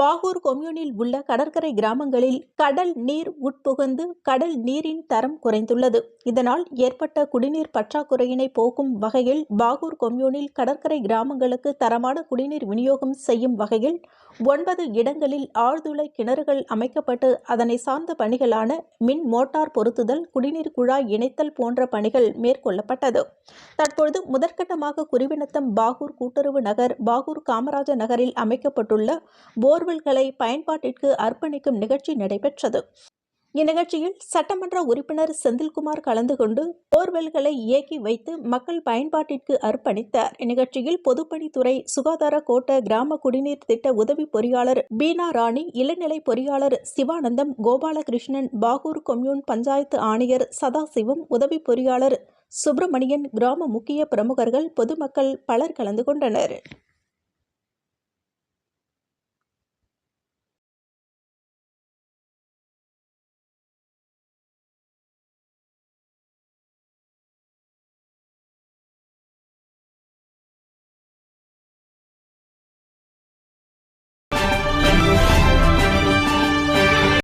பாகூர் கொம்யூனில் உள்ள கடற்கரை கிராமங்களில் கடல் நீர் உட்புகுந்து கடல் நீரின் தரம் குறைந்துள்ளது. இதனால் ஏற்பட்ட குடிநீர் பற்றாக்குறையினை போக்கும் வகையில் பாகூர் கொம்யூனில் கடற்கரை கிராமங்களுக்கு தரமான குடிநீர் விநியோகம் செய்யும் வகையில் ஒன்பது இடங்களில் ஆழ்துளை கிணறுகள் அமைக்கப்பட்டு அதனை சார்ந்த பணிகளான மின் மோட்டார் பொருத்துதல் குடிநீர் குழாய் இணைத்தல் போன்ற பணிகள் மேற்கொள்ளப்பட்டது. தற்பொழுது முதற்கட்டமாக குருவினத்தம் பாகூர் கூட்டுறவு நகர் பாகூர் காமராஜர் நகரில் அமைக்கப்பட்டுள்ள போர் போர்வெல்களை பயன்பாட்டிற்கு அர்ப்பணிக்கும் நிகழ்ச்சி நடைபெற்றது. இந்நிகழ்ச்சியில் சட்டமன்ற உறுப்பினர் செந்தில்குமார் கலந்து கொண்டு போர்வெல்களை இயக்கி வைத்து மக்கள் பயன்பாட்டிற்கு அர்ப்பணித்தார். இந்நிகழ்ச்சியில் பொதுப்பணித்துறை சுகாதார கோட்ட கிராம குடிநீர் திட்ட உதவி பொறியாளர் பீனா ராணி இளநிலை பொறியாளர் சிவானந்தம் கோபாலகிருஷ்ணன் பாகூர் கொம்யூன் பஞ்சாயத்து ஆணையர் சதாசிவம் உதவி பொறியாளர் சுப்பிரமணியன் கிராம முக்கிய பிரமுகர்கள் பொதுமக்கள் பலர் கலந்து கொண்டனர்.